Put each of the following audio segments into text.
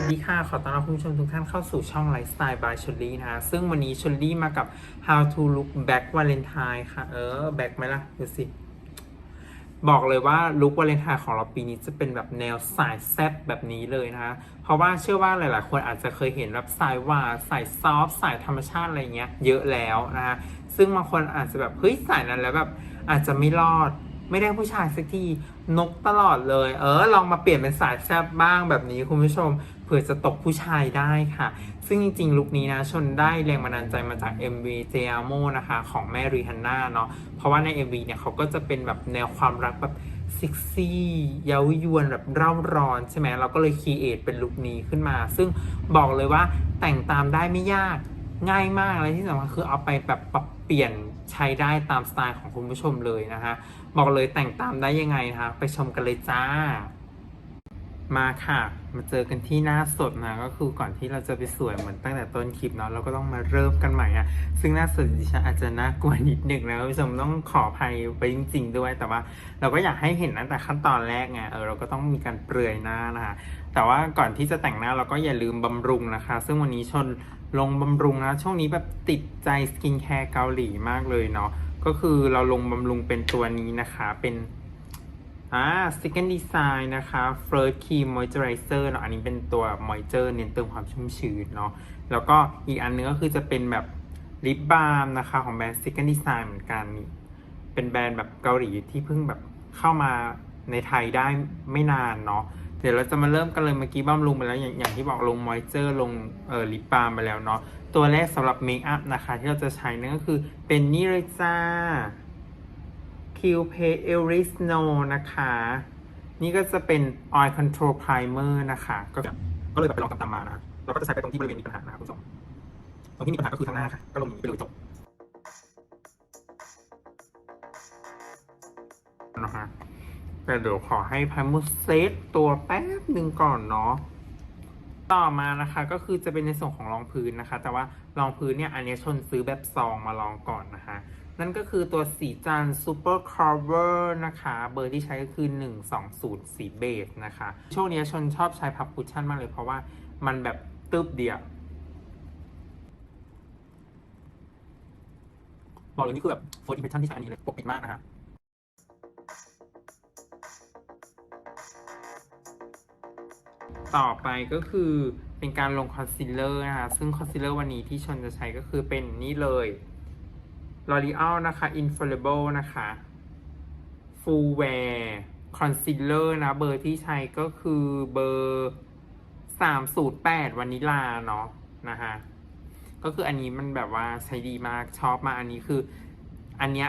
สวัสดีค่ะ ขอต้อนรับคุณผู้ชมทุกท่านเข้าสู่ช่อง Lifestyle by ชลลี่นะฮะซึ่งวันนี้ชลลี่มากับ How to look back Valentine ค่ะ เออ back ไหมล่ะ ดูสิ บอกเลยว่าลุควาเลนไทน์ของเราปีนี้จะเป็นแบบแนวสายแซบแบบนี้เลยนะคะ เพราะว่าเชื่อว่าหลาย ๆ คนอาจจะเคยเห็นแบบสายหวานสายซอฟสายธรรมชาติอะไรเงี้ย เยอะแล้วนะคะ ซึ่งบางคนอาจจะแบบเฮ้ยสายนั้นแล้วแบบอาจจะไม่รอดไม่ได้ผู้ชายสักทีนกตลอดเลย เออ ลองมาเปลี่ยนเป็นสายแซบบ้างแบบนี้คุณผู้ชม เผื่อจะตกผู้ชายได้ค่ะ ซึ่งจริงๆลุคนี้นะชนได้แรงบันดาลใจมาจาก MV j a m o นะคะ ของแม่รีฮันน่าเนาะเพราะว่าใน MV เนี่ยเขาก็จะเป็นแบบแนวความรักแบบเซ็กซี่เย้ายวนแบบเร่าร้อนใช่ไหมเราก็เลยคีเอทเป็นลุคนี้ขึ้นมา ซึ่งบอกเลยว่าแต่งตามได้ไม่ยากง่ายมากและที่สำคัญคือเอาไปแบบปรับเปลี่ยนใช้ได้ตามสไตล์ของคุณผู้ชมเลยนะคะบอกเลยแต่งตามได้ยังไงนะคะไปชมกันเลยจ้า มาค่ะ มาเจอกันที่หน้าสดนะ ก็คือก่อนที่เราจะไปสวยเหมือนตั้งแต่ต้นคลิปเนาะเราก็ต้องมาเริ่มกันใหม่อะซึ่งหน้าสดดิฉันอาจจะน่ากลัวนิดหนึ่งนะคุณผู้ชมต้องขออภัยไปจริง ๆ ด้วย แต่ว่าเราก็อยากให้เห็นตั้งแต่ขั้นตอนแรกไงเออเราก็ต้องมีการเปลือยหน้านะคะแต่ว่าก่อนที่จะแต่งหน้าเราก็อย่าลืมบำรุงนะคะ ซึ่งวันนี้ชนลงบำรุงนะช่วงนี้แบบติดใจสกินแคร์เกาหลีมากเลยเนาะก็คือเราลงบำรุงเป็นตัวนี้นะคะเป็น อ่า second design นะคะ first cream moisturizer เนาะอันนี้เป็นตัว moisture เน้นเติมความชุ่มชื้นเนาะแล้วก็อีกอันนึงก็คือจะเป็นแบบลิปบาล์มนะคะ ของแบรนด์ second design เหมือนกันนี่เป็นแบรนด์แบบเกาหลีที่เพิ่งแบบเข้ามาในไทยได้ไม่นานเนาะเดี๋ยวเราจะมาเริ่มกันเลยเมื่อกี้บำรุงไปแล้วอย่างอย่างที่บอกลงมอยเจอร์ลงเอ่อลิปบาล์มไปแล้วเนาะตัวแรกสำหรับเมคอัพนะคะ ที่เราจะใช้นั่นก็คือเป็นนี่เลยจ้า q p a e l i s No นนะคะ นี่ก็จะเป็น Oil Control Primer นะคะ ก็ก็เลยแบบไปลองตามๆมานะเราก็จะใช้ไปตรงที่บริเวณมีปัญหานะครับคุณผู้ชมตรงที่มีปัญหาก็คือทางหน้าค่ะ ก็ลงอย่างนี้ไปเลยจบนะฮะแต่เดี๋ยวขอให้พัมมุเซตตัวแป๊บหนึ่งก่อนเนาะ ต่อมานะคะก็คือจะเป็นในส่วนของรองพื้นนะคะ แต่ว่ารองพื้นเนี่ยอันนี้ชนซื้อแบบซองมาลองก่อนนะคะ นั่นก็คือตัวสีจัน Super Cover นะคะ เบอร์ที่ใช้ก็คือ 120 สีเบสนะคะ ช่วงนี้ชนชอบใช้พับคุชชั่นมากเลยเพราะว่ามันแบบตึบเดียวบอกเลยนี่คือแบบ first impression ที่ใช้อันนี้เลยปกปิดมากนะคะ ต่อไปก็คือเป็นการลงคอนซีลเลอร์นะคะ ซึ่งคอนซีลเลอร์วันนี้ที่ชนจะใช้ก็คือเป็นนี่เลย L'Oreal นะคะ Infallible นะคะ Full Wear Concealer นะเบอร์ที่ใช้ก็คือเบอร์308วานิลาเนาะนะฮะก็คืออันนี้มันแบบว่าใช้ดีมากชอบมากอันนี้คือ อันเนี้ย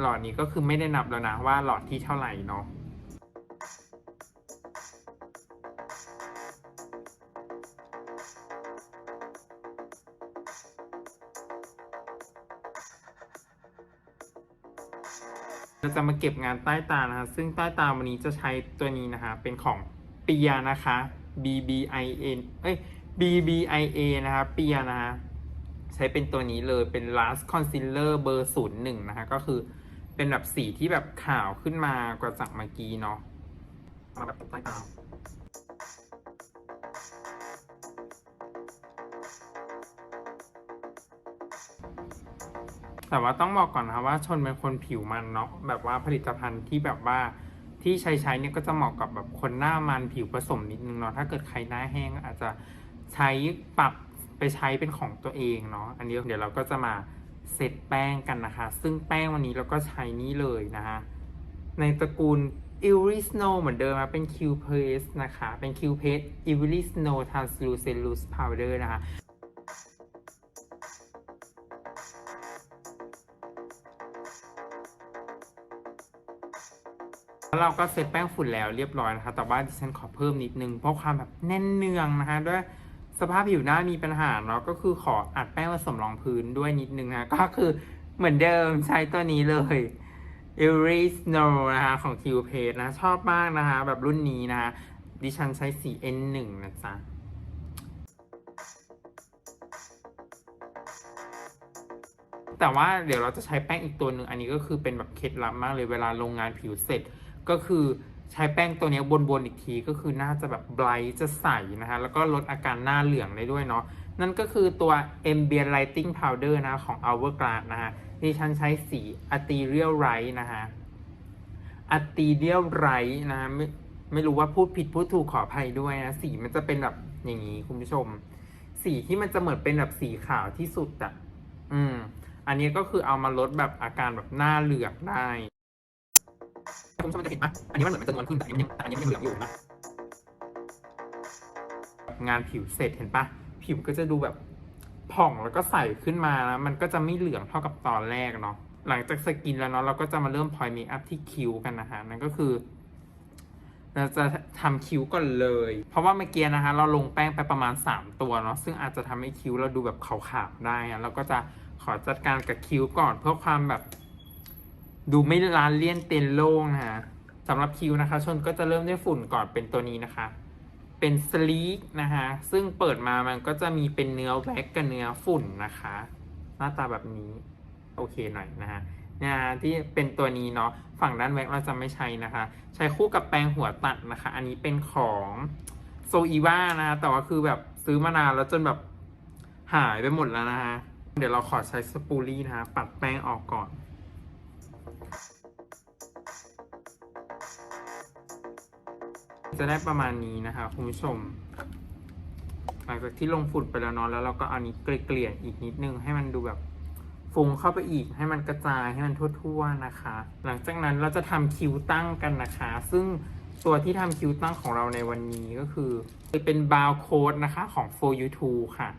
หลอดนี้ก็คือไม่ได้นับแล้วนะว่าหลอดที่เท่าไหร่เนาะ เราจะมาเก็บงานใต้ตานะคะ ซึ่งใต้ตาวันนี้จะใช้ตัวนี้นะคะ เป็นของเปียนะคะ B B I N เอ้ย B B I A นะคะเปียนะคะใช้เป็นตัวนี้เลยเป็น last concealer เบอร์ศูนย์หนึ่งนะคะ ก็คือเป็นแบบสีที่แบบขาวขึ้นมากว่าจากเมื่อกี้เนาะมาแบบใต้ตา แต่ว่าต้องบอกก่อนนะคะว่าชนเป็นคนผิวมันเนาะแบบว่าผลิตภัณฑ์ที่แบบว่าที่ใช้ใช้เนี่ยก็จะเหมาะกับแบบคนหน้ามันผิวผสมนิดนึงเนาะถ้าเกิดใครหน้าแห้งอาจจะใช้ปรับไปใช้เป็นของตัวเองเนาะอันนี้เดี๋ยวเราก็จะมาเซตแป้งกันนะคะ ซึ่งแป้งวันนี้เราก็ใช้นี่เลยนะคะในตระกูล i r i Snow เหมือนเดิมนะเป็น Q Paste นะคะ เป็น Q Paste i r i Snow Translucent Loose Powder นะคะ แล้วเราก็เซตแป้งฝุ่นแล้วเรียบร้อยนะคะ แต่ว่าดิฉันขอเพิ่มนิดนึง เพราะความแบบแน่นเนืองนะคะ ด้วยสภาพผิวหน้ามีปัญหาเนาะก็คือขออัดแป้งผสมรองพื้นด้วยนิดนึงนะ ก็คือเหมือนเดิมใช้ตัวนี้เลย e r i Snow นะคะของ Q p a g e นะ ชอบมากนะคะ แบบรุ่นนี้นะคะดิฉันใช้สี N1 นะจ๊ะแต่ว่าเดี๋ยวเราจะใช้แป้งอีกตัวหนึ่งอันนี้ก็คือเป็นแบบเคล็ดลับมากเลยเวลาลงงานผิวเสร็จ ก็คือใช้แป้งตัวนี้บนๆอีกทีก็คือน่าจะแบบไบรท์จะใสนะคะ แล้วก็ลดอาการหน้าเหลืองได้ด้วยเนาะนั่นก็คือตัว Ambient Lighting Powder นะของ Hourglass นะฮะดิฉันใช้สี Ethereal Light นะฮะ Ethereal Light นะฮะไม่ไม่รู้ว่าพูดผิดพูดถูกขออภัยด้วยนะ สีมันจะเป็นแบบอย่างนี้คุณผู้ชม สีที่มันจะเหมือนเป็นแบบสีขาวที่สุดอะอืม อันนี้ก็คือเอามาลดแบบอาการแบบหน้าเหลืองได้ คุณผู้ชมจะเห็นปะอันนี้มันเหมือนมันจะนวลขึ้นแต่อันนี้มันยังอันนี้มันยังเหลืองอยู่นะ งานผิวเสร็จเห็นปะผิวก็จะดูแบบผ่องแล้วก็ใสขึ้นมาแล้วมันก็จะไม่เหลืองเท่ากับตอนแรกเนาะ หลังจากสกินแล้วเนาะเราก็จะมาเริ่มพอยเมคอัพที่คิ้วกันนะฮะนั่นก็คือเราจะทำคิ้วก่อนเลย เพราะว่าเมื่อกี้นะคะ เราลงแป้งไปประมาณ 3 ตัวเนาะ ซึ่งอาจจะทำให้คิ้วเราดูแบบขาวๆได้อะเราก็จะขอจัดการกับคิ้วก่อนเพื่อความแบบ ดูไม่ลานเลี่ยนเต็นโล่งนะฮะสำหรับคิ้วนะคะ ชนก็จะเริ่มด้วยฝุ่นก่อนเป็นตัวนี้นะคะ เป็นสลีกนะคะซึ่งเปิดมามันก็จะมีเป็นเนื้อแว็กกับเนื้อฝุ่นนะคะ หน้าตาแบบนี้โอเคหน่อยนะฮะเนี่ยที่เป็นตัวนี้เนาะฝั่งด้านแว็กเราจะไม่ใช้นะคะ ใช้คู่กับแปรงหัวตัดนะคะ อันนี้เป็นของโซอีวานะแต่ว่าคือแบบซื้อมานานแล้วจนแบบหายไปหมดแล้วนะฮะเดี๋ยวเราขอใช้สปูลี่นะฮะปัดแป้งออกก่อน จะได้ประมาณนี้นะคะคุณผู้ชม หลังจากที่ลงฝุ่นไปแล้วเนาะแล้วเราก็เอานี้เกลี่ยอีกนิดนึงให้มันดูแบบฟุ้งเข้าไปอีกให้มันกระจายให้มันทั่วๆนะคะ หลังจากนั้นเราจะทำคิ้วตั้งกันนะคะ ซึ่งตัวที่ทำคิ้วตั้งของเราในวันนี้ก็คือเป็นบาวโค้ดนะคะของ for you to ค่ะ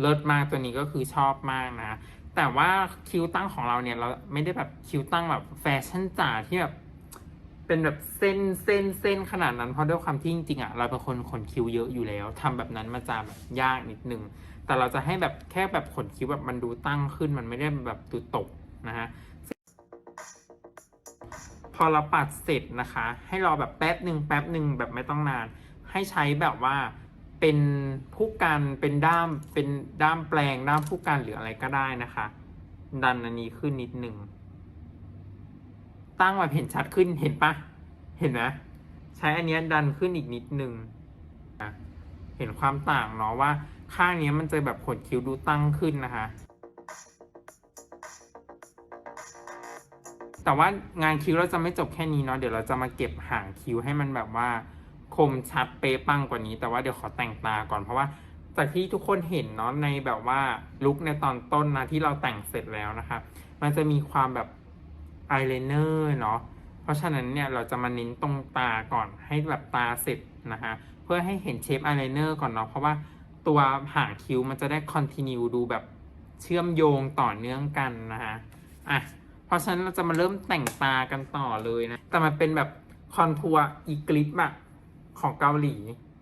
เลิศมากตัวนี้ก็คือชอบมากนะ แต่ว่าคิ้วตั้งของเราเนี่ยเราไม่ได้แบบคิ้วตั้งแบบแฟชั่นจ๋าที่แบบ เป็นแบบเส้นเส้นเส้นขนาดนั้นเพราะด้วยความที่จริงๆอะเราเป็นคนขนคิ้วเยอะอยู่แล้วทำแบบนั้นมันจะแบบยากนิดนึง แต่เราจะให้แบบแค่แบบขนคิ้วแบบมันดูตั้งขึ้นมันไม่ได้แบบดูตกนะฮะพอเราปัดเสร็จนะคะ ให้รอแบบแป๊บหนึ่งแป๊บหนึ่งแบบไม่ต้องนาน ให้ใช้แบบว่าเป็นผู้กันเป็นด้ามเป็นด้ามแปลงด้ามผู้กันหรืออะไรก็ได้นะคะ ดันอันนี้ขึ้นนิดหนึ่ง ตั้งแบบเห็นชัดขึ้นเห็นปะเห็นไหมใช้อันนี้ดันขึ้นอีกนิดนึงอะเห็นความต่างเนาะว่าข้างนี้มันจะแบบขนคิ้วดูตั้งขึ้นนะคะ แต่ว่างานคิ้วเราจะไม่จบแค่นี้เนาะเดี๋ยวเราจะมาเก็บหางคิ้วให้มันแบบว่า คมชัดเป๊ะปังกว่านี้ แต่ว่าเดี๋ยวขอแต่งตาก่อนเพราะว่าจากที่ทุกคนเห็นเนาะในแบบว่าลุคในตอนต้นนะที่เราแต่งเสร็จแล้วนะคะ มันจะมีความแบบ อายไลเนอร์เนาะเพราะฉะนั้นเนี่ยเราจะมาเน้นตรงตาก่อนให้แบบตาเสร็จนะคะเพื่อให้เห็นเชฟอายไลเนอร์ก่อนเนาะเพราะว่าตัวหางคิ้วมันจะได้คอนติเนียดูแบบเชื่อมโยงต่อเนื่องกันนะคะอะเพราะฉะนั้นเราจะมาเริ่มแต่งตากันต่อเลยนะแต่มันเป็นแบบคอนทัวร์อีกลิปอะของเกาหลี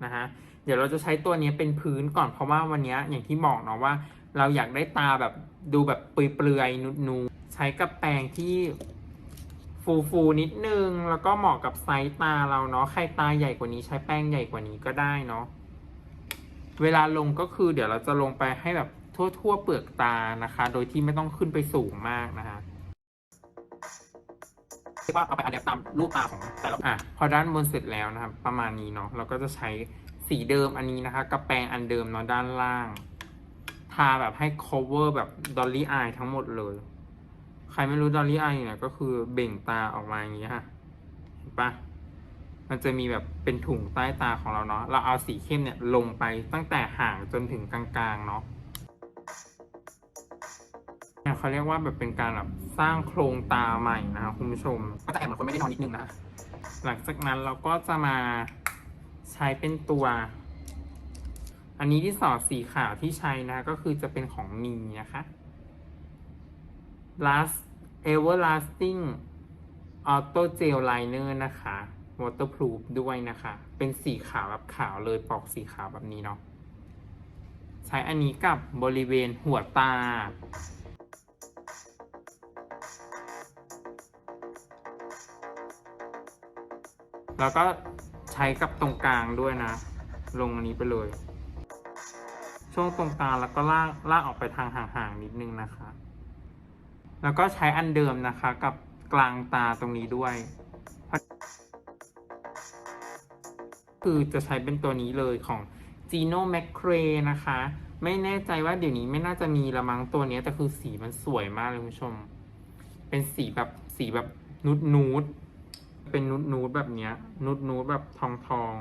นะฮะเดี๋ยวเราจะใช้ตัวนี้เป็นพื้นก่อนเพราะว่าวันนี้อย่างที่บอกเนาะว่า เราอยากได้ตาแบบดูแบบเปลือยๆนูน ช้กับแปรงที่ฟูฟูๆนิดนึง แล้วก็เหมาะกับไซส์ตาเราเนาะ ใครตาใหญ่กว่านี้ใช้แป้งใหญ่กว่านี้ก็ได้เนาะ เวลาลงก็คือเดี๋ยวเราจะลงไปให้แบบทั่วๆเปลือกตานะคะ โดยที่ไม่ต้องขึ้นไปสูงมากนะคะเรียกว่าเอาไปอัดแอปตามรูปตาของแต่ละอะพอด้านบนเสร็จแล้วนะครับ ประมาณนี้เนาะ เราก็จะใช้สีเดิมอันนี้นะคะกับแปรงอันเดิมเนาะด้านล่าง ทาแบบให้ cover แบบ dolly eye ทั้งหมดเลย ใครไม่รู้ dolly eye เนี่ยก็คือเบ่งตาออกมาอย่างนี้ฮะเห็นปะมันจะมีแบบเป็นถุงใต้ตาของเราเนาะเราเอาสีเข้มเนี่ยลงไปตั้งแต่ห่างจนถึงกลางๆเนาะเนี่ยเขาเรียกว่าแบบเป็นการแบบสร้างโครงตาใหม่นะครับคุณผู้ชม ก็จะแอบเหมือนคนไม่ได้นอนนิดนึงนะ หลังจากนั้นเราก็จะมาใช้เป็นตัว อันนี้ที่สอดสีขาวที่ใช้นะก็คือจะเป็นของมีนะคะ last everlasting auto gel liner นะคะ waterproof ด้วยนะคะ เป็นสีขาวแบบขาวเลยปอกสีขาวแบบนี้เนาะใช้อันนี้กับบริเวณหัวตาแล้วก็ใช้กับตรงกลางด้วยนะ ลงอันนี้ไปเลย ช่วงตรงกลางแล้วก็ลากลากออกไปทางห่างๆนิดนึงนะคะ แล้วก็ใช้อันเดิมนะคะกับกลางตาตรงนี้ด้วย คือจะใช้เป็นตัวนี้เลยของ Gino m a c r a นะคะ ไม่แน่ใจว่าเดี๋ยวนี้ไม่น่าจะมีละมั้งตัวนี้แต่คือสีมันสวยมากเลยคุณผู้ชม เป็นสีแบบสีแบบนูดนูดเป็นนูดนูดแบบเนี้ยนูดนูดแบบทองทอง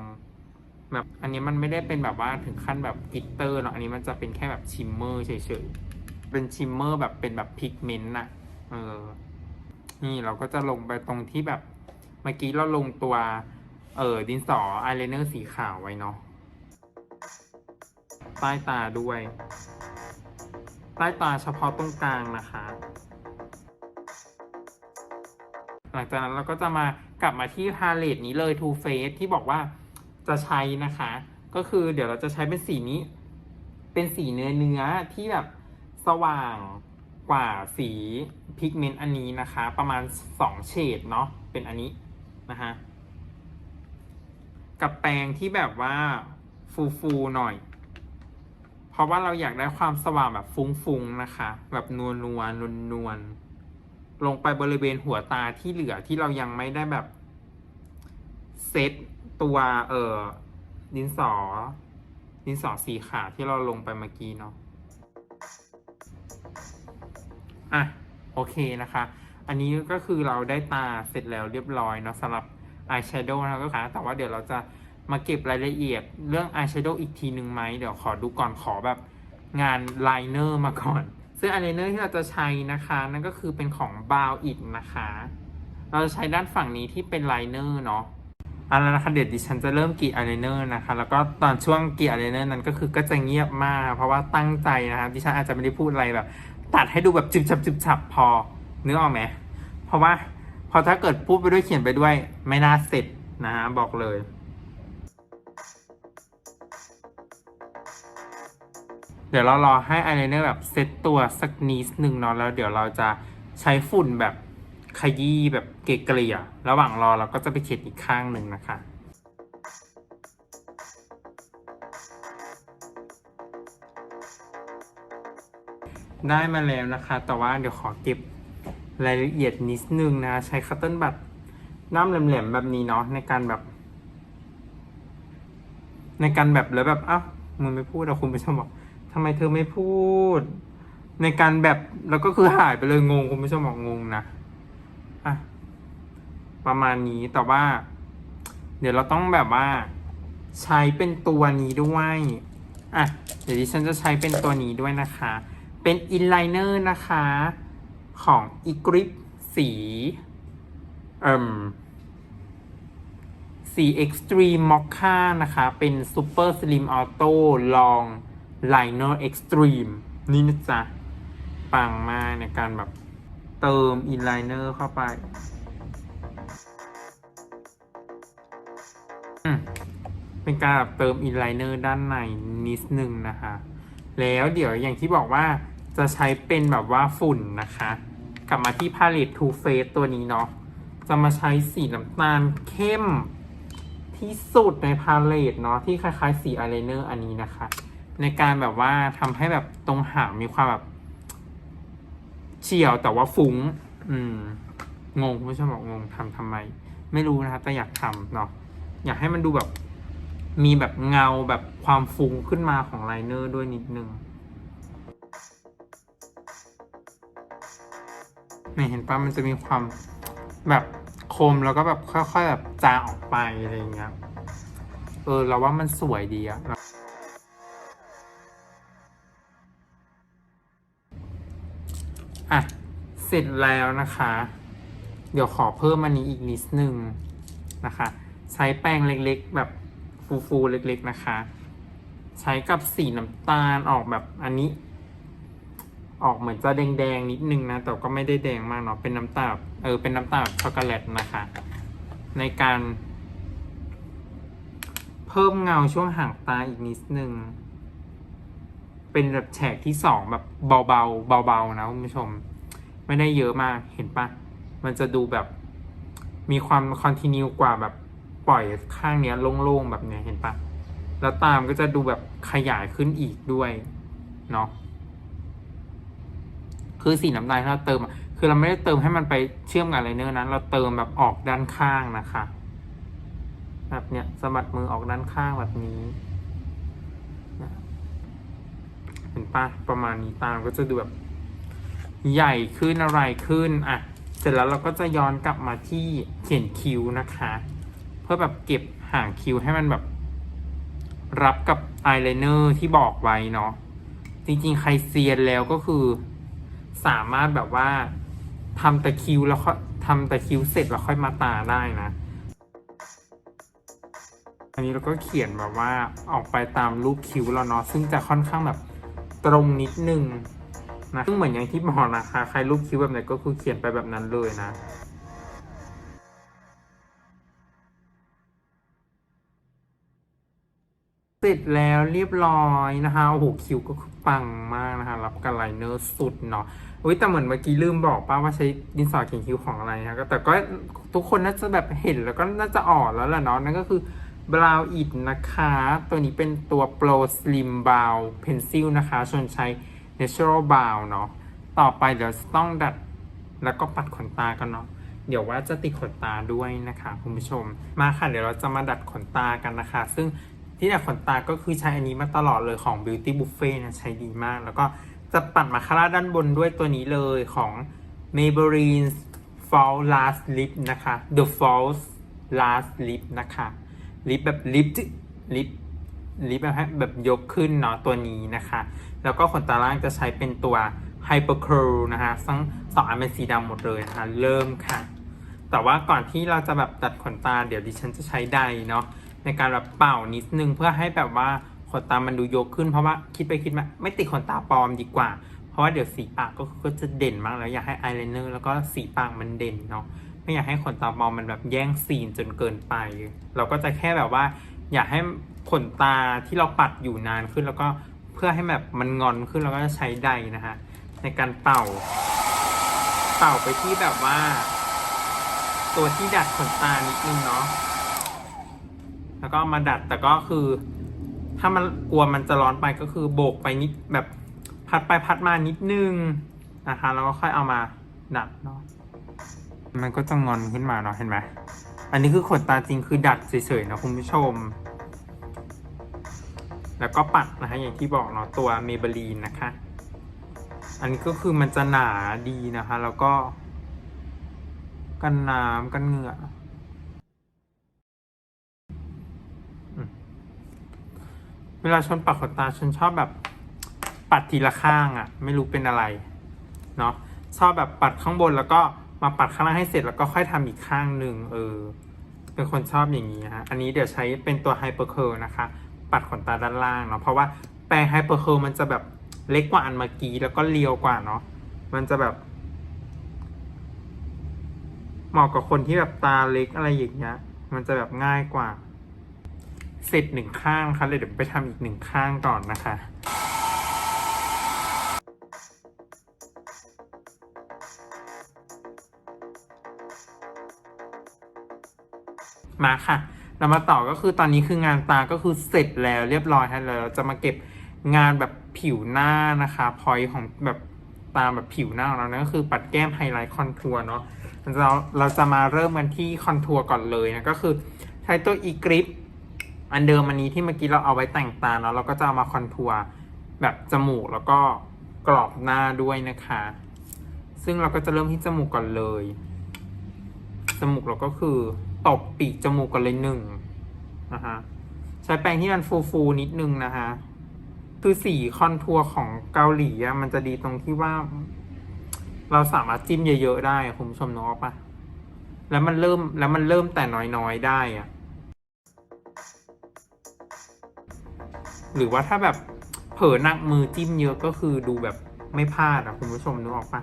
แบบอันนี้มันไม่ได้เป็นแบบว่าถึงขั้นแบบกิตเตอร์เนาะอันนี้มันจะเป็นแค่แบบชิมเมอร์เฉยๆ เป็นชิมเมอร์แบบเป็นแบบพิกเมนต์น่ะ เออ นี่เราก็จะลงไปตรงที่แบบ เมื่อกี้เราลงตัว เออดินสออายไลเนอร์สีขาวไว้เนาะ ใต้ตาด้วย ใต้ตาเฉพาะตรงกลางนะคะ หลังจากนั้นเราก็จะมากลับมาที่พาเลตนี้เลย Too Faced ที่บอกว่าจะใช้นะคะ ก็คือเดี๋ยวเราจะใช้เป็นสีนี้ เป็นสีเนื้อเนื้อที่แบบ สว่างกว่าสีพิกเมนต์อันนี้นะคะ ประมาณ 2 เฉดเนาะเป็นอันนี้นะฮะกับแปรงที่แบบว่าฟูฟูหน่อย เพราะว่าเราอยากได้ความสว่างแบบฟุ้งๆนะคะ แบบนัวนัวๆนวลนวลลงไปบริเวณหัวตาที่เหลือที่เรายังไม่ได้แบบ เซตตัวเออดินสอ ดินสอสีขาวที่เราลงไปเมื่อกี้เนาะ อะโอเคนะคะ อันนี้ก็คือเราได้ตาเสร็จแล้วเรียบร้อยเนาะสำหรับอายแชโดว์นะคะ แต่ว่าเดี๋ยวเราจะมาเก็บรายละเอียดเรื่องอายแชโดว์อีกทีหนึ่งไหมเดี๋ยวขอดูก่อนขอแบบงานไลเนอร์มาก่อน ซึ่งอายไลเนอร์ที่เราจะใช้นะคะ นั่นก็คือเป็นของบาวอิดนะคะ เราจะใช้ด้านฝั่งนี้ที่เป็นไลเนอร์เนาะเอาละนะคะเดี๋ยวดิฉันจะเริ่มกรีดอายไลเนอร์นะคะ แล้วก็ตอนช่วงกรีดอายไลเนอร์นั้นก็คือก็จะเงียบมาก เพราะว่าตั้งใจนะคะดิฉันอาจจะไม่ได้พูดอะไรแบบ ตัดให้ดูแบบจิบฉับจิบฉับพอนึกออกไหมเพราะว่าพอถ้าเกิดพูดไปด้วยเขียนไปด้วย ไม่น่าเสร็จนะฮะบอกเลย เดี๋ยวเรารอให้อายไลเนอร์แบบเซตตัวสักนิดหนึ่งเนาะแล้ว เดี๋ยวเราจะใช้ฝุ่นแบบขยี้แบบเกลี่ยระหว่างรอเราก็จะไปเขียนอีกข้างหนึ่งนะคะ ได้มาแล้วนะคะ แต่ว่าเดี๋ยวขอเก็บรายละเอียดนิดนึงนะ ใช้คัตเติ้ลบัตด้ามแหลมๆแบบนี้เนาะในการแบบ ในการแบบแล้วแบบอ้าวมึงไม่พูดอะคุณผู้ชมบอกทำไมเธอไม่พูด ในการแบบแล้วก็คือหายไปเลยงงคุณผู้ชมบอกงงนะอะประมาณนี้แต่ว่า เดี๋ยวเราต้องแบบว่า ใช้เป็นตัวนี้ด้วยอะเดี๋ยวดิฉันจะใช้เป็นตัวนี้ด้วยนะคะ เป็นอินไลเนอร์นะคะ ของอีกริปสีเอ่มสี Extreme Mocha นะคะ เป็น Super Slim Auto Long Liner Extreme นี่นะจ๊ะ ปังมากในการแบบเติมอินไลเนอร์เข้าไป เป็นการแบบเติมอินไลเนอร์ด้านในนิดนึงนะคะ แล้วเดี๋ยวอย่างที่บอกว่า จะใช้เป็นแบบว่าฝุ่นนะคะ กลับมาที่พาเลต Too Faced ตัวนี้เนาะ จะมาใช้สีน้ำตาลเข้มที่สุดในพาเลตเนาะที่คล้ายๆสีอายไลเนอร์อันนี้นะคะ ในการแบบว่าทำให้แบบตรงหางมีความแบบเฉียวแต่ว่าฟุ้ง อืม งงไม่ใช่บอกงงทำทำไม ไม่รู้นะคะแต่อยากทำเนาะอยากให้มันดูแบบมีแบบเงาแบบความฟุ้งขึ้นมาของไลเนอร์ด้วยนิดนึง เนี่ยเห็นปะมันจะมีความแบบคมแล้วก็แบบค่อยๆแบบจางออกไปอะไรอย่างเงี้ย เออเราว่ามันสวยดีอะอะ เสร็จแล้วนะคะ เดี๋ยวขอเพิ่มอันนี้อีกนิดนึงนะคะ ใช้แป้งเล็กๆ แบบฟูๆเล็กๆนะคะ ใช้กับสีน้ำตาลออกแบบอันนี้ ออกเหมือนจะแดงๆนิดนึงนะ แต่ก็ไม่ได้แดงมากเนาะเป็นน้ำตาลเออเป็นน้ำตาลช็อกโกแลตนะคะ ในการ เพิ่มเงาช่วงห่างตาอีกนิดนึง เป็นแบบแฉกที่สองแบบเบาๆเบาๆนะคุณผู้ชม ไม่ได้เยอะมากเห็นปะมันจะดูแบบมีความคอนติเนียกว่าแบบปล่อยข้างเนี้ยโล่งๆแบบเนี้ยเห็นปะแล้วตามก็จะดูแบบขยายขึ้นอีกด้วยเนาะ คือสีน้ำตาลที่เราเติม คือเราไม่ได้เติมให้มันไปเชื่อมกับไลเนอร์นั้น เราเติมแบบออกด้านข้างนะคะ แบบเนี้ยสะบัดมือออกด้านข้างแบบนี้เห็นปะประมาณนี้ตามก็จะดูแบบใหญ่ขึ้นอะไรขึ้นอะเสร็จแล้วเราก็จะย้อนกลับมาที่เขียนคิ้วนะคะ เพื่อแบบเก็บห่างคิ้วให้มันแบบ รับกับอายไลเนอร์ที่บอกไว้เนาะจริงๆ ใครเซียนแล้วก็คือ สามารถแบบว่าทำตะคิวแล้วค่อยทำตะคิวเสร็จแล้วค่อยมาตาได้นะ อันนี้เราก็เขียนแบบว่าออกไปตามรูปคิ้วแล้วเนาะซึ่งจะค่อนข้างแบบตรงนิดนึงนะซึ่งเหมือนอย่างที่บอกนะคะ ใครรูปคิ้วแบบไหนก็คือเขียนไปแบบนั้นเลยนะ เสร็จแล้วเรียบร้อยนะคะโอ้โหคิวก็คือปังมากนะคะ รับกับไลเนอร์สุดเนาะอุ้ยแต่เหมือนเมื่อกี้ลืมบอกป้าว่าใช้ดินสอเขียนคิ้วของอะไรนะก็แต่ก็ทุกคนน่าจะแบบเห็นแล้วก็น่าจะอ่อนแล้วแหละเนาะนั่นก็คือบราวอิดนะคะ ตัวนี้เป็นตัว Pro Slim Brow Pencil นะคะชนใช้ Natural Brow เนาะต่อไปเดี๋ยวต้องดัดแล้วก็ปัดขนตากันเนาะเดี๋ยวว่าจะติดขนตาด้วยนะคะคุณผู้ชมมาค่ะเดี๋ยวเราจะมาดัดขนตากันนะคะ ซึ่ง ที่ดัดขนตาก็คือใช้อันนี้มาตลอดเลยของ Beauty Buffet นะใช้ดีมาก แล้วก็จะปัดมาคาร่าด้านบนด้วยตัวนี้เลยของ Maybelline False Last Lip นะคะ The False Last Lip นะคะลิปแบบลิปลิปลิปแบบแบบยกขึ้นเนาะตัวนี้นะคะ แล้วก็ขนตาล่างจะใช้เป็นตัว Hyper Curl นะคะทั้งสองอันเป็นสีดำหมดเลยนะคะ เริ่มค่ะ แต่ว่าก่อนที่เราจะแบบตัดขนตาเดี๋ยวดิฉันจะใช้ไดเนาะ ในการแบบเป่านิดนึงเพื่อให้แบบว่าขนตามันดูยกขึ้นเพราะว่าคิดไปคิดมาไม่ติดขนตาปลอมดีกว่า เพราะว่าเดี๋ยวสีปากก็ก็จะเด่นมากแล้วอยากให้อายไลเนอร์แล้วก็สีปากมันเด่นเนาะไม่อยากให้ขนตาปลอมมันแบบแย่งซีนจนเกินไป เราก็จะแค่แบบว่า อยากให้ขนตาที่เราปัดอยู่นานขึ้นแล้วก็เพื่อให้แบบมันงอนขึ้นเราก็จะใช้ไดร์นะคะในการเป่า เป่าไปที่แบบว่า ตัวที่ดัดขนตานิดนึงเนาะ แล้วก็มาดัดแต่ก็คือ ถ้ามันกลัวมันจะร้อนไปก็คือโบกไปนิดแบบพัดไปพัดมานิดนึงนะคะแล้วก็ค่อยเอามาดัดเนาะมันก็จะงอนขึ้นมาเนาะเห็นไหมอันนี้คือขนตาจริงคือดัดเฉยๆนะคุณผู้ชม แล้วก็ปัดนะคะอย่างที่บอกเนาะตัวเมเบลีนนะคะ อันนี้ก็คือมันจะหนาดีนะคะ แล้วก็ กันน้ำกันเหงื่อม เวลาชนปัดขนตาฉันชอบแบบปัดทีละข้างอะ่ะ ไม่รู้เป็นอะไรเนาะชอบแบบปัดข้างบนแล้วก็มาปัดข้างล่างให้เสร็จแล้วก็ค่อยทำอีกข้างหนึ่งเออ เป็นคนชอบอย่างนี้ฮะอันนี้เดี๋ยวใช้เป็นตัวไฮเปอร์เคิลนะคะ ปัดขนตาด้านล่างเนาะเพราะว่าแปรงไฮเปอร์เคิลมันจะแบบเล็กกว่าอันเมื่อกี้แล้วก็เรียวกว่าเนาะมันจะแบบเหมาะกับคนที่แบบตาเล็กอะไรอย่างเงี้ย มันจะแบบง่ายกว่า เสร็จหนึ่งข้างนะคะเลยเดี๋ยวไปทำอีกหนึ่งข้างก่อนนะคะมาค่ะ เรามาต่อก็คือตอนนี้คืองานตาก็คือเสร็จแล้วเรียบร้อยแล้วเราจะมาเก็บงานแบบผิวหน้านะคะพอยของแบบตาแบบผิวหน้าของเรานั่นก็คือปัดแก้มไฮไลท์คอนทัวร์เนาะเราเราจะมาเริ่มกันที่คอนทัวร์ก่อนเลยนะก็คือใช้ตัวอีกริป อันเดิมอันนี้ที่เมื่อกี้เราเอาไว้แต่งตาเนาะเราก็จะเอามาคอนทัวร์แบบจมูกแล้วก็กรอบหน้าด้วยนะคะ ซึ่งเราก็จะเริ่มที่จมูกก่อนเลย จมูกเราก็คือตบปีกจมูกกันเลยหนึ่งนะคะใช้แปรงที่มันฟูๆนิดนึงนะคะคือสีคอนทัวร์ของเกาหลีอะมันจะดีตรงที่ว่า เราสามารถจิ้มเยอะๆได้อะคุณผู้ชมนึกออกปะแล้วมันเริ่มแล้วมันเริ่มแต่น้อยๆได้อะ หรือว่าถ้าแบบเผลอหนักมือจิ้มเยอะก็คือดูแบบไม่พลาดอะคุณผู้ชมนึกออกปะ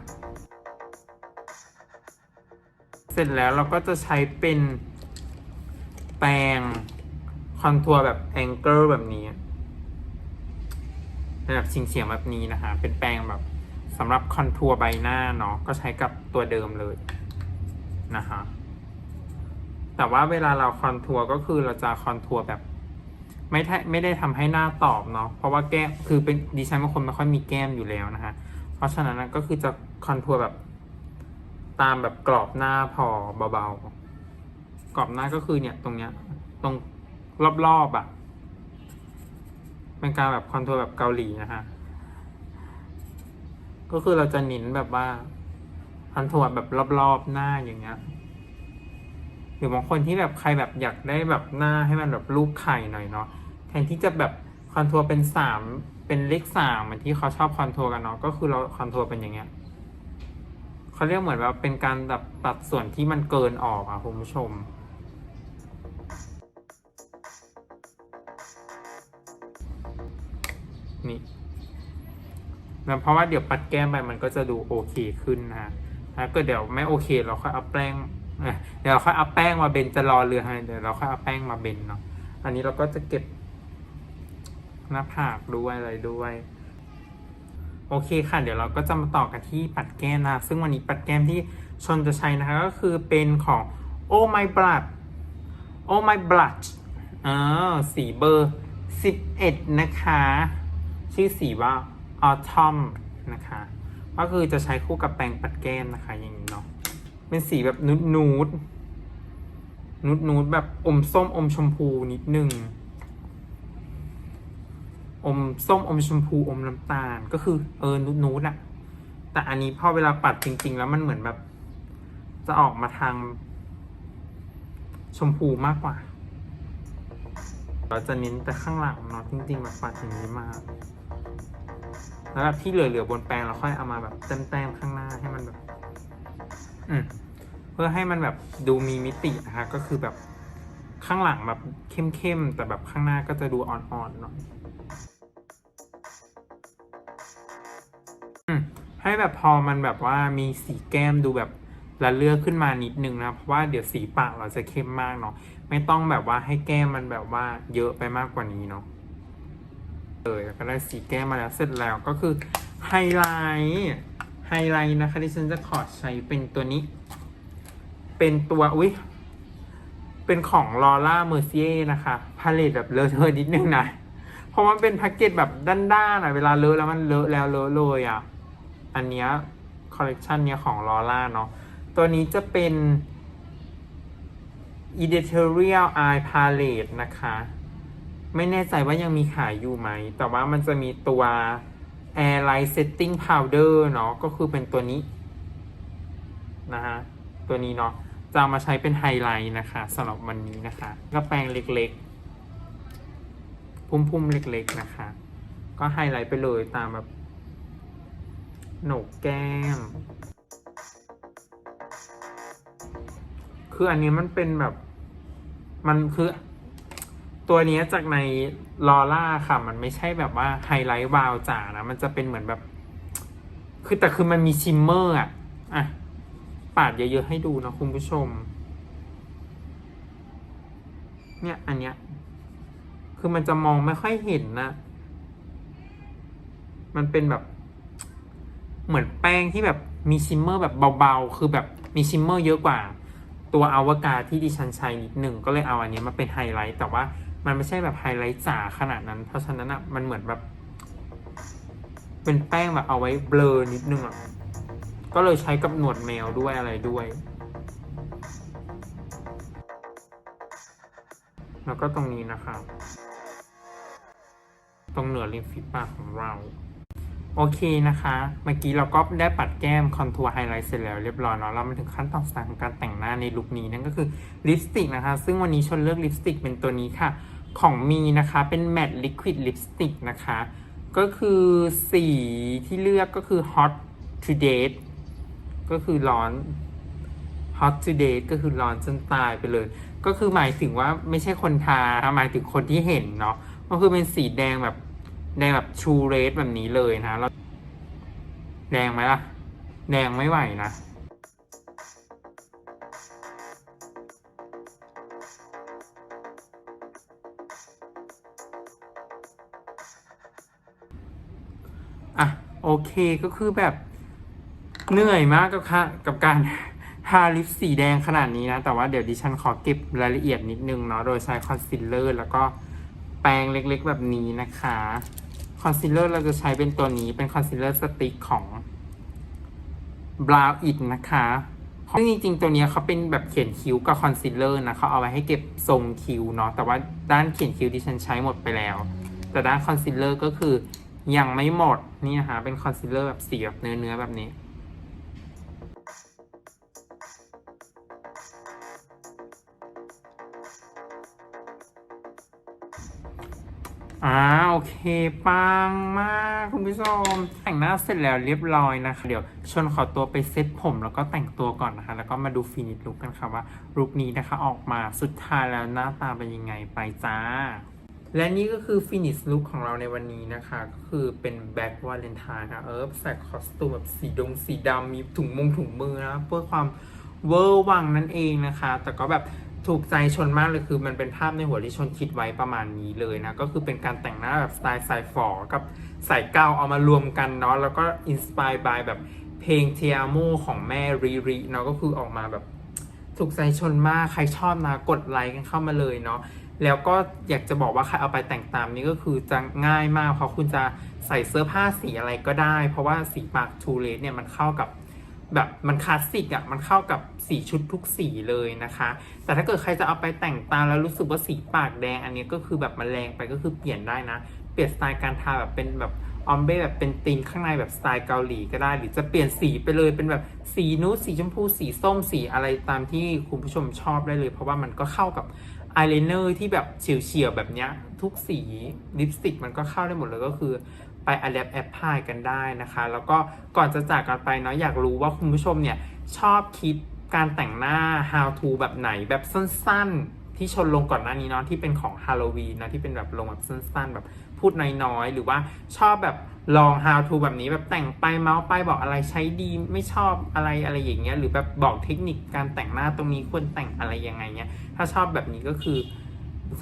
เสร็จแล้วเราก็จะใช้เป็นแปรงคอนทัวร์แบบแองเกิลแบบนี้แบบเฉียงแบบนี้นะคะ เป็นแปรงแบบสำหรับคอนทัวร์ใบหน้าเนาะก็ใช้กับตัวเดิมเลยนะคะแต่ว่าเวลาเราคอนทัวร์ก็คือเราจะคอนทัวร์แบบ ไม่ได้ไม่ได้ทำให้หน้าตอบเนาะเพราะว่าแก้มคือเป็นดิฉันเป็นคนไม่ค่อยมีแก้มอยู่แล้วนะคะ เพราะฉะนั้นก็คือจะคอนทัวร์แบบตามแบบกรอบหน้าพอเบาๆ กรอบหน้าก็คือเนี่ยตรงเนี้ยตรงรอบๆอะ่ะ เป็นการแบบคอนโทรลแบบเกาหลีนะคะ ก็คือเราจะเน้นแบบว่าคอนโทรลแบบรอบๆหน้าอย่างเงี้ย หรือบางคนที่แบบใครแบบอยากได้แบบหน้าให้มันแบบรูปไข่หน่อยเนาะแทนที่จะแบบคอนโทรลเป็นสามเป็นเลขสามเหมือนที่เขาชอบคอนโทรลกันเนาะก็คือเราคอนโทรลเป็นอย่างเงี้ยเขาเรียกเหมือนว่าเป็นการแบบตัดส่วนที่มันเกินออกอะคุณผู้ชมนี่แล้วเพราะว่าเดี๋ยวปัดแก้มไปมันก็จะดูโอเคขึ้นนะถ้าเกิดเดี๋ยวไม่โอเคเราค่อยเอาแป้ง เดี๋ยวเราค่อยเอาแป้งมาเบนจะรอเรือให้เดี๋ยวเราค่อยเอาแป้งมาเบนเนาะอันนี้เราก็จะเก็บหน้าผากด้วยอะไรด้วย โอเคค่ะ เดี๋ยวเราก็จะมาต่อกันที่ปัดแก้มนะ ซึ่งวันนี้ปัดแก้มที่ชนจะใช้นะคะก็คือเป็นของ Oh My Blood Oh My Blood อ่าสีเบอร์ 11 นะคะ ชื่อสีว่า Autumn นะคะ ก็คือจะใช้คู่กับแปรงปัดแก้มนะคะอย่างนี้เนาะ เป็นสีแบบนูดนูดนูดนูดแบบอมส้มอมชมพูนิดนึง อมส้มอมชมพูอมน้ำตาลก็คือเออนูดนูดอะแต่อันนี้พอเวลาปัดจริง ๆ แล้วมันเหมือนแบบ จะออกมาทาง ชมพูมากกว่า เราจะเน้นแต่ข้างหลังเนาะจริงๆแบบปัดอย่างนี้มาแล้วแบบที่เหลือๆบนแปรงเราค่อยเอามาแบบแต้มๆข้างหน้าให้มันแบบ อืมเพื่อให้มันแบบดูมีมิตินะคะก็คือแบบข้างหลังแบบเข้มๆแต่แบบข้างหน้าก็จะดูอ่อนๆหน่อยให้แบบพอมันแบบว่ามีสีแก้มดูแบบละเลือกขึ้นมานิดนึงนะ เพราะว่าเดี๋ยวสีปากเราจะเข้มมากเนาะไม่ต้องแบบว่าให้แก้มมันแบบว่าเยอะไปมากกว่านี้เนาะเลยแล้วก็ได้สีแก้มมาแล้วเสร็จแล้วก็คือไฮไลท์ ไฮไลท์นะคะที่ฉันจะขอใช้เป็นตัวนี้ เป็นตัวอุ้ยเป็นของลอร่าเมอร์เซียนะคะพาเลตแบบเลอะเทอะนิดนึงนะ เพราะมันเป็นแพ็กเกจแบบด้านๆอะเวลาเลอะแล้วมันเลอะแล้วเลอะเลยอะ อันเนี้ยคอลเลกชันเนี้ยของลอร่าเนาะ ตัวนี้จะเป็น editorial eye palette นะคะ ไม่แน่ใจว่ายังมีขายอยู่ไหม แต่ว่ามันจะมีตัว air light setting powder เนาะก็คือเป็นตัวนี้นะฮะตัวนี้เนาะจะามาใช้เป็นไฮไลท์นะคะสำหรับวันนี้นะคะก็แปรงเล็กๆ พุ่มๆ เล็กๆนะคะ ก็ไฮไลท์ไปเลยตามแบบโหนกแก้ม คืออันนี้มันเป็นแบบ มันคือ ตัวนี้จากในลอร่าค่ะ มันไม่ใช่แบบว่าไฮไลท์วาวจ๋านะ มันจะเป็นเหมือนแบบ คือแต่คือมันมีชิมเมอร์อะอะ ปาดเยอะ ๆ ให้ดูนะคุณผู้ชม เนี่ย อันเนี้ย คือมันจะมองไม่ค่อยเห็นนะ มันเป็นแบบ เหมือนแป้งที่แบบมีชิมเมอร์แบบเบาๆ คือแบบมีชิมเมอร์เยอะกว่า ตัวอวกาศที่ดิฉันใช้นิดหนึ่งก็เลยเอาอันนี้มาเป็นไฮไลท์แต่ว่า มันไม่ใช่แบบไฮไลท์จ๋าขนาดนั้น เพราะฉะนั้นอะมันเหมือนแบบ เป็นแป้งแบบเอาไว้เบลอนิดนึงอะก็เลยใช้กับหนวดแมวด้วยอะไรด้วย แล้วก็ตรงนี้นะครับตรงเหนือริมฝีปากของเรา โอเคนะคะ เมื่อกี้เราก็ได้ปัดแก้มคอนทัวร์ไฮไลท์เสร็จแล้วเรียบร้อยเนาะเรามาถึงขั้นตอนสุดท้ายของการแต่งหน้าในลุคนี้นั่นก็คือลิปสติกนะคะ ซึ่งวันนี้ชนเลือกลิปสติกเป็นตัวนี้ค่ะ ของมีนะคะ เป็นแมตต์ลิควิดลิปสติกนะคะ ก็คือสีที่เลือกก็คือ hot to date ก็คือร้อน hot to date ก็คือร้อนจนตายไปเลย ก็คือหมายถึงว่าไม่ใช่คนทาหมายถึงคนที่เห็นเนาะก็คือเป็นสีแดงแบบแดงแบบชูเรสแบบนี้เลยนะแล้วแดงไหมล่ะ แดงไม่ไหวนะ อะโอเคก็คือแบบเหนื่อยมากกับค่ะกับการทาลิปสีแดงขนาดนี้นะ แต่ว่าเดี๋ยวดิฉันขอเก็บรายละเอียดนิดนึงเนาะโดยใช้คอนซีลเลอร์แล้วก็แปรงเล็กๆแบบนี้นะคะคอนซีลเลอร์เราจะใช้เป็นตัวนี้เป็นคอนซีลเลอร์สติ๊กของ Brow It นะคะซึ่งจริงๆตัวนี้เขาเป็นแบบเขียนคิ้วกับคอนซีลเลอร์นะเขาเอาไว้ให้เก็บทรงคิ้วเนาะแต่ว่าด้านเขียนคิ้วที่ฉันใช้หมดไปแล้ว แต่ด้านคอนซีลเลอร์ก็คือ ยังไม่หมดนี่นะคะเป็นคอนซีลเลอร์แบบสีแบบเนื้อเนื้อๆแบบนี้ อ่าโอเค ปังมากคุณผู้ชม แต่งหน้าเสร็จแล้วเรียบร้อยนะคะ เดี๋ยวชนขอตัวไปเซ็ตผมแล้วก็แต่งตัวก่อนนะคะ แล้วก็มาดูฟินิชลุกกันค่ะว่าลุกนี้นะคะออกมาสุดท้ายแล้วหน้าตาเป็นยังไงไปจ้า และนี่ก็คือฟินิชลุคของเราในวันนี้นะคะ ก็คือเป็นแบ็ k วาเลนไทน์ค่ะเออใส่คอสตูมแบบสีดงสีดำมีถุงมงถุงมือนะเพื่อความเวอร์วังนั่นเองนะคะ แต่ก็แบบถูกใจชนมากเลยคือมันเป็นภาพในหัวที่ชนคิดไว้ประมาณนี้เลยนะ ก็คือเป็นการแต่งหน้าแบบสไตล์สายฝอกับสายเก้าเอามารวมกันเนาะแล้วก็อินสปายบายแบบเพลงเทียโมของแม่รีรีเนาะก็คือออกมาแบบถูกใจชนมากใครชอบนะกดไลค์กันเข้ามาเลยเนาะ แล้วก็อยากจะบอกว่าใครเอาไปแต่งตามนี้ก็คือจะง่ายมาก เพราะคุณจะใส่เสื้อผ้าสีอะไรก็ได้ เพราะว่าสีปากทูเลสเนี่ยมันเข้ากับแบบมันคลาสสิกอะ่ะมันเข้ากับสีชุดทุกสีเลยนะคะ แต่ถ้าเกิดใครจะเอาไปแต่งตามแล้วรู้สึกว่าสีปากแดงอันนี้ก็คือแบบมันแรงไปก็คือเปลี่ยนได้นะ เปลี่ยนสไตล์การทาแบบเป็นแบบออมเบ้แบบเป็นตีนข้างในแบบสไตล์เกาหลีก็ได้ หรือจะเปลี่ยนสีไปเลยเป็นแบบสีนูดสีชมพูสีส้มสีอะไรตามที่คุณผู้ชมชอบได้เลย เพราะว่ามันก็เข้ากับ อายไลเนอร์ที่แบบเฉียวๆแบบเนี้ย ทุกสีลิปสติกมันก็เข้าได้หมดเลยก็คือไปอัดแอปแอปพลายกันได้นะคะ แล้วก็ก่อนจะจากกันไปเนาะอยากรู้ว่าคุณผู้ชมเนี่ย ชอบคลิปการแต่งหน้า how to แบบไหนแบบสั้นๆ ที่ชนลงก่อนหน้านี้เนาะที่เป็นของฮาโลวีนนะที่เป็นแบบลงแบบสั้นๆ แบบพูดน้อยๆ หรือว่าชอบแบบ ลอง how to แบบนี้แบบแต่งไปเมาส์ไปบอกอะไรใช้ดีไม่ชอบอะไรอะไรอย่างเงี้ยหรือแบบบอกเทคนิคการแต่งหน้าตรงนี้ควรแต่งอะไรยังไงเงี้ยถ้าชอบแบบนี้ก็คือ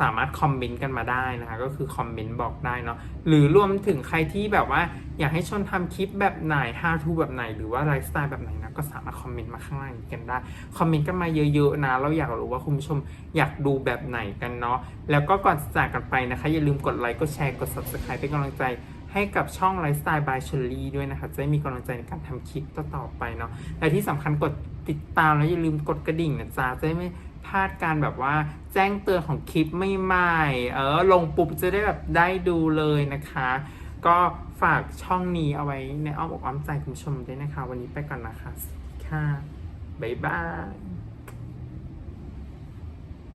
สามารถคอมเมนต์กันมาได้นะคะก็คือคอมเมนต์บอกได้เนาะหรือรวมถึงใครที่แบบว่า อยากให้ชนทำคลิปแบบไหน how to แบบไหน หรือว่าไลฟ์สไตล์แบบไหนนะก็สามารถคอมเมนต์มาข้างล่างกันได้คอมเมนต์กันมาเยอะๆนะเราอยากรู้ว่าคุณผู้ชมอยากดูแบบไหนกันเนาะแล้วก็ก่อนจะจากกันไปนะคะ อย่าลืมกดไลค์กดแชร์กด subscribe เป็นกำลังใจ ให้กับช่อง Lifestyle by s h i r l e y ด้วยนะคะ จะได้มีกำลังใจในการทำคลิปต่อๆไปเนาะและที่สำคัญกดติดตามแล้วอย่าลืมกดกระดิ่งนะจ๊ะจะได้ไม่พลาดการแบบว่าแจ้งเตือนของคลิปใหม่ๆเออลงปุ๊บจะได้แบบได้ดูเลยนะคะ ก็ฝากช่องนี้เอาไว้ในอ้อมอกอ้อมใจคุณผู้ชมด้วยนะคะ วันนี้ไปก่อนนะคะค่ะบ๊ายบาย